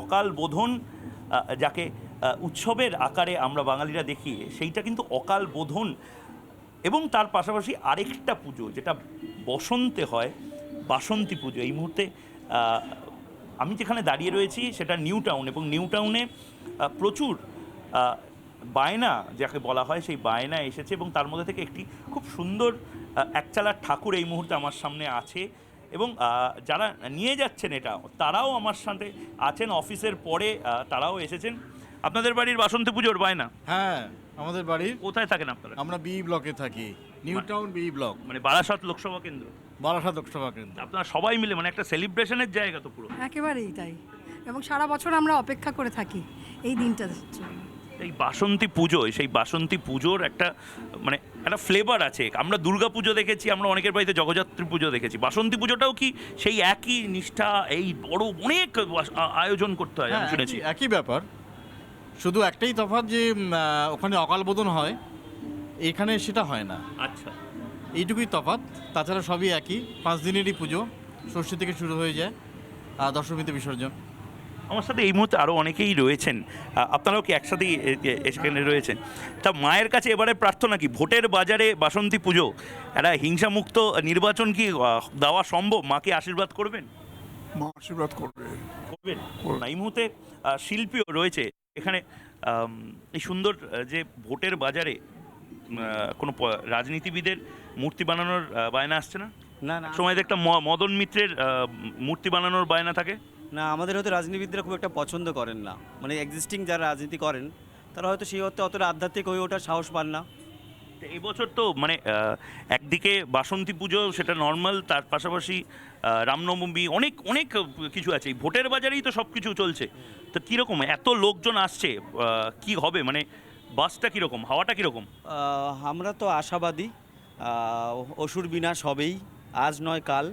অকাল বোধন যাকে উৎসবের আকারে আমরা বাঙালিরা দেখি, সেইটা কিন্তু অকাল বোধন। এবং তার পাশাপাশি আরেকটা পুজো, যেটা বসন্তে হয়, বাসন্তী পুজো। এই মুহূর্তে আমি যেখানে দাঁড়িয়ে রয়েছি, সেটা নিউ টাউন। এবং নিউ টাউনে প্রচুর বায়না, যাকে বলা হয়, সেই বায়না এসেছে। এবং তার মধ্যে থেকে একটি খুব সুন্দর একচালার ঠাকুর এই মুহূর্তে আমার সামনে আছে। এবং যারা নিয়ে যাচ্ছেন এটা তারাও আমার সাথে আছেন অফিসের পরে তারাও এসেছেন। আপনাদের বাড়ির বাসন্তী পুজোর বায়না? হ্যাঁ আমাদের বাড়ির। কোথায় থাকেন আপনারা? আমরা বি ব্লকে থাকি নিউ টাউন বি ব্লক। মানে বারাসাত লোকসভা কেন্দ্র? বারাসাত লোকসভা কেন্দ্র। আপনারা সবাই মিলে মানে একটা সেলিব্রেশনের জায়গা তো পুরো। একেবারেই তাই। এবং সারা বছর আমরা অপেক্ষা করে থাকি এই দিনটা এই বাসন্তী পুজোয় সেই বাসন্তী পুজোর একটা মানে একটা ফ্লেভার আছে। আমরা দুর্গা পুজো দেখেছি আমরা অনেকের বাড়িতে জগদ্ধাত্রী পুজো দেখেছি। বাসন্তী পুজোটাও কি সেই একই নিষ্ঠা এই বড় অনেক আয়োজন করতে হয় আমি হ্যাঁ, শুনেছি। একই- একই ব্যাপার। শুধু একটাই তফাৎ যে ওখানে অকাল বোধন হয় এখানে সেটা হয় না। আচ্ছা। এইটুকুই তফাৎ। তাছাড়া সবই একই। পাঁচ দিনেরই পুজো ষষ্ঠী থেকে শুরু হয়ে যায় আর দশমীতে বিসর্জন। আমার সাথে এই মুহূর্তে আরও অনেকেই রয়েছেন। আপনারাও কি একসাথেই এখানে রয়েছেন? তা মায়ের কাছে এবারে প্রার্থনা কি? ভোটের বাজারে বাসন্তী পুজো একটা হিংসামুক্ত নির্বাচন কি দেওয়া সম্ভব? মাকে আশীর্বাদ করবেন? মা আশীর্বাদ করবে। করবেন? না এই মুহূর্তে শিল্পীও রয়েছে। এখানে এই সুন্দর যে ভোটের বাজারে কোনো প- রাজনীতিবিদের মূর্তি বানানোর বায়না আসছে না? না না। সময় ম- মদন মিত্রের মূর্তি বানানোর বায়না থাকে। না আমাদের হয়তো রাজনীতিবিদরা খুব একটা পছন্দ করেন না। মানে এক্সিস্টিং যারা রাজনীতি করেন তারা হয়তো সেই অর্থে অতটা আধ্যাত্মিক হয়ে ওঠার সাহস পান না। তো এই তো মানে একদিকে বাসন্তী পুজো সেটা নর্মাল তার পাশাপাশি রামনবমী অনেক অনেক কিছু আছে। ভোটের বাজারেই তো সব কিছু চলছে। তো কীরকম এত লোকজন আসছে কি হবে? মানে বাসটা কীরকম? হাওয়াটা কীরকম? আমরা তো আশাবাদী অসুর বিনাশ হবেই। আজ নয় কাল।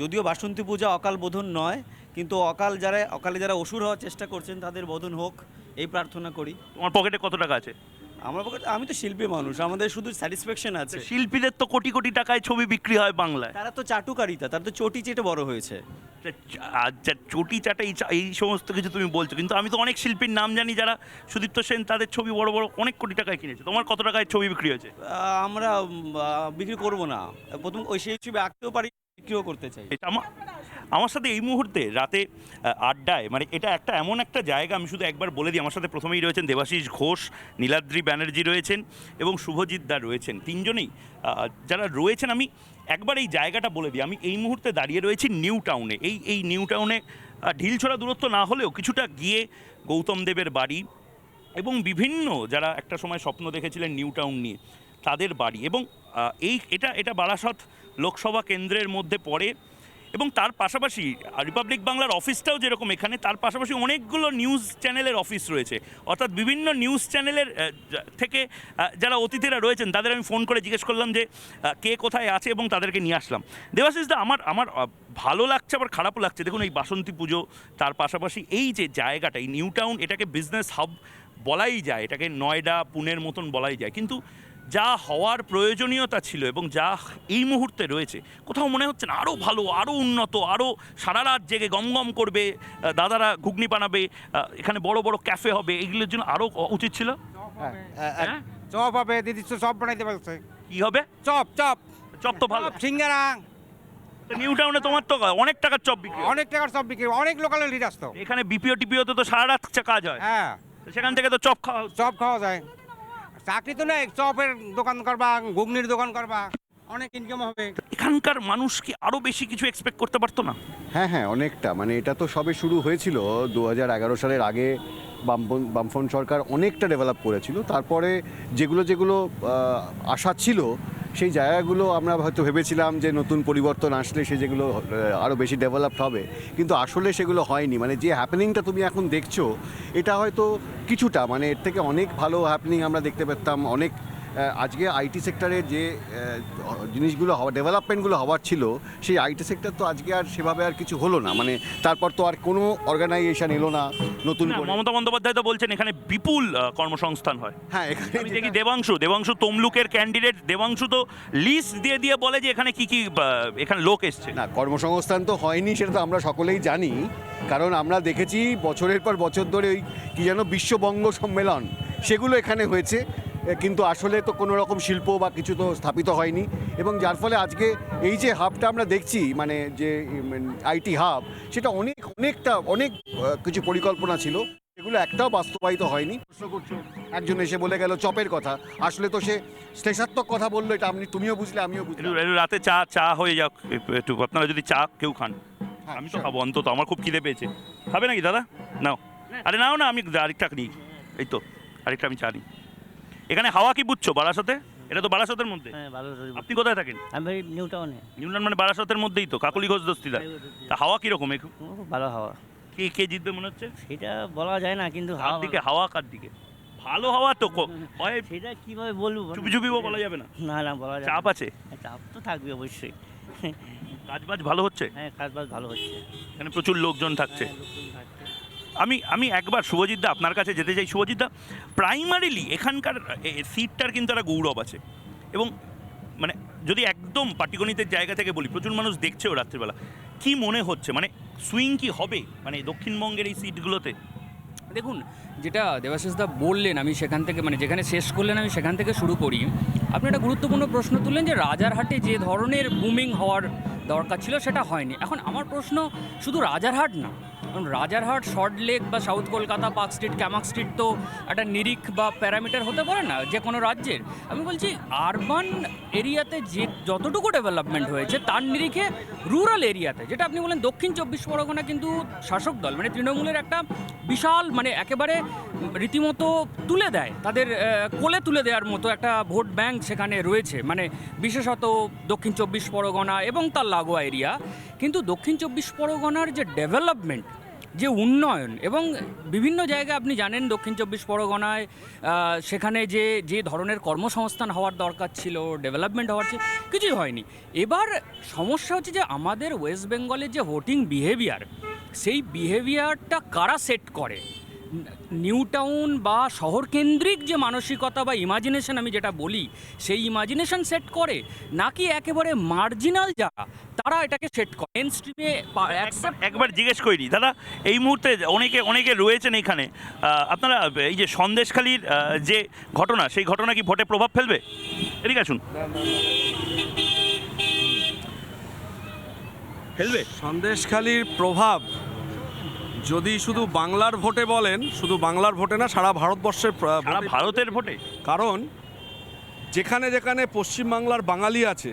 যদিও বাসন্তী পূজা অকাল বোধন নয় কিন্তু অকাল যারা অকালে যারা অসুর হওয়ার চেষ্টা করছেন তাদের বদন হোক এই প্রার্থনা করি। তোমার পকেটে কত টাকা আছে? আমার পকেটে আমি তো শিল্পী মানুষ আমাদের শুধু স্যাটিসফ্যাকশন আছে। শিল্পীদের তো কোটি কোটি টাকায় ছবি বিক্রি হয় বাংলায়। তারা তো চাটুকারিতা তারা তো চটি চেটে বড় হয়েছে। চ- আর চটি চাটা এই সমস্ত কিছু তুমি বলছো কিন্তু আমি তো অনেক শিল্পীর নাম জানি যারা সুদীপ্ত সেন তাদের ছবি বড় বড় অনেক কোটি টাকায় কিনেছে। তোমার কত টাকায় ছবি বিক্রি হয়েছে? আমরা বিক্রি করব না। প্রথম ওই সেই ছবি আঁকতেও পারি বিক্রিও করতে চাই। এটা আমার আমার সাথে এই মুহূর্তে রাতে আড্ডায় মানে এটা একটা এমন একটা জায়গা, আমি শুধু একবার বলে দিই, আমার সাথে প্রথমেই রয়েছেন দেবাশিস ঘোষ, নীলাদ্রি ব্যানার্জি রয়েছেন এবং শুভজিৎ দা রয়েছেন। তিনজনেই যারা রয়েছেন, আমি একবার এই জায়গাটা বলে দিই, আমি এই মুহূর্তে দাঁড়িয়ে রয়েছি নিউ টাউনে। এই এই নিউ টাউনে ঢিলছড়া দূরত্ব না হলেও কিছুটা গিয়ে গৌতম দেবের বাড়ি এবং বিভিন্ন যারা একটা সময় স্বপ্ন দেখেছিলেন নিউ টাউন নিয়ে, তাদের বাড়ি এবং এই, এটা এটা বারাসত লোকসভা কেন্দ্রের মধ্যে পড়ে। এবং তার পাশাপাশি রিপাবলিক বাংলার অফিসটাও যেরকম এখানে, তার পাশাপাশি অনেকগুলো নিউজ চ্যানেলের অফিস রয়েছে। অর্থাৎ বিভিন্ন নিউজ চ্যানেলের থেকে যারা অতিথিরা রয়েছেন, তাদের আমি ফোন করে জিজ্ঞেস করলাম যে কে কোথায় আছে এবং তাদেরকে নিয়ে আসলাম। দেবাশিস দা, আমার আমার ভালো লাগছে, আবার খারাপও লাগছে। দেখুন, এই বাসন্তী পুজো, তার পাশাপাশি এই যে জায়গাটা, এই নিউ টাউন এটাকে বিজনেস হাব বলাই যায়। এটাকে নয়ডা, পুনের মতন বলাই যায়। কিন্তু যা হওয়ার প্রয়োজনীয়তা ছিল এবং যা এই মুহূর্তে রয়েছে কোথাও মনে হচ্ছে না আরও ভালো আরও উন্নত আরও সারা রাত জেগে গম গম করবে দাদারা ঘুগনি বানাবে এখানে বড় বড় ক্যাফে হবে এগুলোর জন্য আরও উচিত ছিল? হ্যাঁ? চপ হবে দিদি চপ বানাইতে বলছে। কি হবে? Chop chop. চপ তো ভালো। সিঙ্গারা। নিউ টাউনে তোমার তো অনেক টাকার চপ বিক্রি অনেক টাকার চপ বিক্রি অনেক লোকাল লিড আসতো এখানে বিপিও টিপিওতে তো সারা রাত কাজ হয়। হ্যাঁ। সেখান থেকে তো চপ খাওয়া চপ খাওয়া যায়। চাকরি তো নেই চপের দোকান করবা ঘুগনির দোকান করবা অনেক ইনকাম হবে। এখানকার মানুষ কি আরও বেশি কিছু এক্সপেক্ট করতে পারতো না? হ্যাঁ হ্যাঁ অনেকটা। মানে এটা তো সবে শুরু হয়েছিল। দু হাজার এগারো সালের আগে বামপন বামফ্রন্ট সরকার অনেকটা ডেভেলপ করেছিল। তারপরে যেগুলো যেগুলো আশা ছিল সেই জায়গাগুলো আমরা হয়তো ভেবেছিলাম যে নতুন পরিবর্তন আসলে সে যেগুলো আরও বেশি ডেভেলপড হবে। কিন্তু আসলে সেগুলো হয়নি। মানে যে হ্যাপেনিংটা তুমি এখন দেখছ, এটা হয়তো কিছুটা মানে এর থেকে অনেক ভালো হ্যাপেনিং আমরা দেখতে পেতাম, অনেক আজকে আইটি সেক্টরে যে জিনিসগুলো হওয়া ডেভেলপমেন্টগুলো হওয়ার ছিল সেই আইটি সেক্টর তো আজকে আর সেভাবে আর কিছু হলো না। মানে তারপর তো আর কোনো অর্গানাইজেশন এলো না নতুন মমতা বন্দ্যোপাধ্যায় তো বলছেন এখানে বিপুল কর্মসংস্থান হয়। হ্যাঁ এখানে দেখি দেবাংশু দেবাংশু তমলুকের ক্যান্ডিডেট দেবাংশু তো লিস্ট দিয়ে দিয়ে বলে যে এখানে কি কি এখানে লোক এসছে। না কর্মসংস্থান তো হয়নি সেটা তো আমরা সকলেই জানি। কারণ আমরা দেখেছি বছরের পর বছর ধরে ওই কী যেন বিশ্ববঙ্গ সম্মেলন সেগুলো এখানে হয়েছে। কিন্তু আসলে তো কোনো রকম শিল্প বা কিছু তো স্থাপিত হয়নি। এবং যার ফলে আজকে এই যে হাবটা আমরা দেখছি মানে যে আইটি হাব সেটা অনেক অনেকটা অনেক কিছু পরিকল্পনা ছিল। সেগুলো একটাও বাস্তবায়িত হয়নি। প্রশ্ন করছ একজন এসে বলে গেল চপের কথা। আসলে তো সে শ্লেষাত্মক কথা বলল এটা আপনি তুমিও বুঝলে আমিও বুঝলাম। রাতে চা চা হয়ে যাক একটু- একটু আপনারা যদি চা কেউ খান। হ্যাঁ, আমি তো খাব অন্তত আমার খুব খিদে পেয়েছে। খাবে নাকি দাদা? নাও। আরে নাও না আমি আরেকটা নিই। এই তো আরেকটা আমি চা নিই। এখানে হাওয়া কি বুঝছ বারাসাতে? এটা তো বারাসাতের মধ্যে। হ্যাঁ আপনি কোথায় থাকেন? আমি নিউ টাউনে নিউল্যান্ড মানে বারাসাতের মধ্যেই তো কাকলি ঘোষ দস্তিদার। তা হাওয়া কীরকম একটু ভালো হাওয়া। কে কে জিতবে মনে হচ্ছে? সেটা বলা যায় না কিন্তু হাওয়া দিকে? হাওয়া কার দিকে? ভালো হাওয়া তো হয় সেটা কীভাবে বলব বলো? চুপি বলা যাবে না। না না বলা যায় চাপ আছে? হ্যাঁ, চাপ তো থাকবে অবশ্যই। কাজ বাজ ভালো হচ্ছে? হ্যাঁ কাজ বাজ ভালো হচ্ছে। এখানে প্রচুর লোকজন থাকছে। হ্যাঁ, লোকজন থাকছে। আমি আমি একবার শুভজিৎ দা আপনার কাছে যেতে চাই। শুভজিৎ দা প্রাইমারিলি এখানকার সিটটার কিন্তু একটা গৌরব আছে। এবং মানে যদি একদম পাটিগণিতের জায়গা থেকে বলি, প্রচুর মানুষ দেখছেও রাত্রিবেলা। কি মনে হচ্ছে? মানে সুইং কি হবে? মানে দক্ষিণবঙ্গের এই সিটগুলোতে? দেখুন, যেটা দেবাশিসদা বললেন, আমি সেখান থেকে মানে যেখানে শেষ করলেন, আমি সেখান থেকে শুরু করি। আপনি একটা গুরুত্বপূর্ণ প্রশ্ন তুললেন যে রাজারহাটে যে ধরনের বুমিং হওয়ার দরকার ছিল, সেটা হয়নি। এখন আমার প্রশ্ন শুধু রাজারহাট না রাজারহাট শর্ট লেক বা south Kolkata, park street, Camac street তো একটা নিরিখ বা প্যারামিটার হতে পারে না যে কোনো রাজ্যের। আমি বলছি আরবান এরিয়াতে যে যতটুকু ডেভেলপমেন্ট হয়েছে, তার নিরিখে রুরাল এরিয়াতে, যেটা আপনি বলেন দক্ষিণ চব্বিশ পরগনা কিন্তু শাসক দল মানে তৃণমূলের একটা বিশাল মানে একেবারে রীতিমতো তুলে দেয়। তাদের কোলে তুলে দেওয়ার মতো একটা ভোট ব্যাংক সেখানে রয়েছে মানে বিশেষত দক্ষিণ চব্বিশ পরগনা এবং তার লাগোয়া এরিয়া। কিন্তু দক্ষিণ চব্বিশ পরগনার যে ডেভেলপমেন্ট যে উন্নয়ন এবং বিভিন্ন জায়গায় আপনি জানেন দক্ষিণ চব্বিশ পরগনায় সেখানে যে যে ধরনের কর্মসংস্থান হওয়ার দরকার ছিল ডেভেলপমেন্ট হওয়ার ছিল, কিছুই হয়নি। এবার সমস্যা হচ্ছে যে আমাদের ওয়েস্ট বেঙ্গলের যে ভোটিং বিহেভিয়ার সেই বিহেভিয়ারটা কারা সেট করে? নিউ টাউন বা শহর কেন্দ্রিক যে মানসিকতা বা ইমাজিনেশন আমি যেটা বলি সেই ইমাজিনেশন সেট করে নাকি একেবারে মার্জিনাল যারা তারা এটাকে সেট করে। মেন স্ট্রিমে একবার জিজ্ঞেস করিনি। দাদা এই মুহূর্তে অনেকে অনেকে রয়েছেন এখানে। আপনারা এই যে সন্দেশখালির যে ঘটনা সেই ঘটনা কি ভোটে প্রভাব ফেলবে? এদিকে আসুন। ফেলবে? সন্দেশখালির প্রভাব যদি শুধু বাংলার ভোটে বলেন শুধু বাংলার ভোটে না সারা ভারতবর্ষের ভারতের ভোটে। কারণ যেখানে যেখানে পশ্চিমবাংলার বাঙালি আছে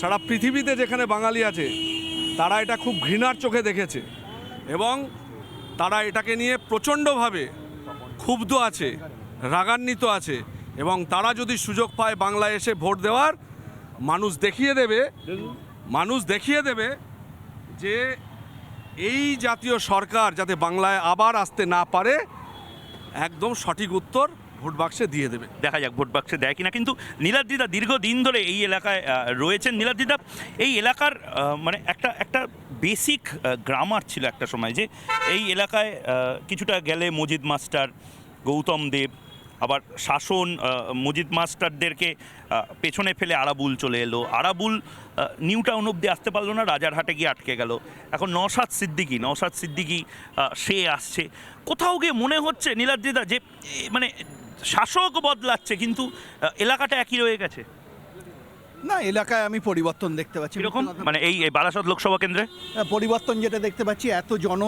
সারা পৃথিবীতে যেখানে বাঙালি আছে তারা এটা খুব ঘৃণার চোখে দেখেছে এবং তারা এটাকে নিয়ে প্রচণ্ডভাবে ক্ষুব্ধ আছে রাগান্বিত আছে এবং তারা যদি সুযোগ পায় বাংলায় এসে ভোট দেওয়ার মানুষ দেখিয়ে দেবে মানুষ দেখিয়ে দেবে যে এই জাতীয় সরকার যাতে বাংলায় আবার আসতে না পারে, একদম সঠিক উত্তর ভোট বাক্সে দিয়ে দেবে। দেখা যাক ভোট বাক্সে দেয় কিনা। কিন্তু নীলাদ্রিদা দীর্ঘদিন ধরে এই এলাকায় রয়েছেন। নীলাদ্রিদা এই এলাকার মানে একটা একটা বেসিক গ্রামার ছিল একটা সময় যে এই এলাকায় কিছুটা গেলে মজিদ মাস্টার, গৌতম দেব আবার শাসন মজিদ মাস্টারদেরকে পেছনে ফেলে আরাবুল চলে এলো। আরাবুল নিউ টাউন অব্দি আসতে পারল না, রাজার হাটে গিয়ে আটকে গেল। এখন নসাদ সিদ্দিকি নসাদ সিদ্দিকি সে আসছে। কোথাও গিয়ে মনে হচ্ছে, নীলাদ্রিদা, যে মানে শাসক বদলাচ্ছে, কিন্তু এলাকাটা একই রয়ে গেছে। না এলাকায় আমি পরিবর্তন দেখতে পাচ্ছি। এরকম মানে এই বারাসত লোকসভা কেন্দ্রে? পরিবর্তন যেটা দেখতে পাচ্ছি এত জন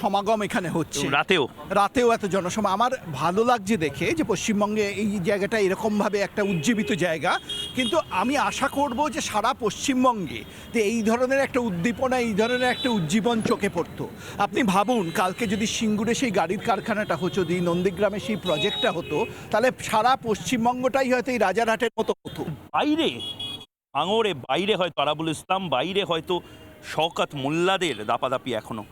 সমাগম এখানে হচ্ছে। রাতেও? রাতেও এত জনসমা আমার ভালো লাগছে দেখে যে পশ্চিমবঙ্গে এই জায়গাটা এরকমভাবে একটা উজ্জীবিত জায়গা। কিন্তু আমি আশা করব যে সারা পশ্চিমবঙ্গে যে এই ধরনের একটা উদ্দীপনা এই ধরনের একটা উজ্জীবন চোখে পড়তো। আপনি ভাবুন কালকে যদি সিঙ্গুরে সেই গাড়ির কারখানাটা হতো যদি নন্দীগ্রামে সেই প্রজেক্টটা হতো তাহলে সারা পশ্চিমবঙ্গটাই হয়তো এই রাজারহাটের মতো হতো। বাইরে ভাঙড়ে বাইরে হয়তো আরাবুল ইসলাম বাইরে হয়তো শওকাত মোল্লাদের দাপাদাপি এখনও।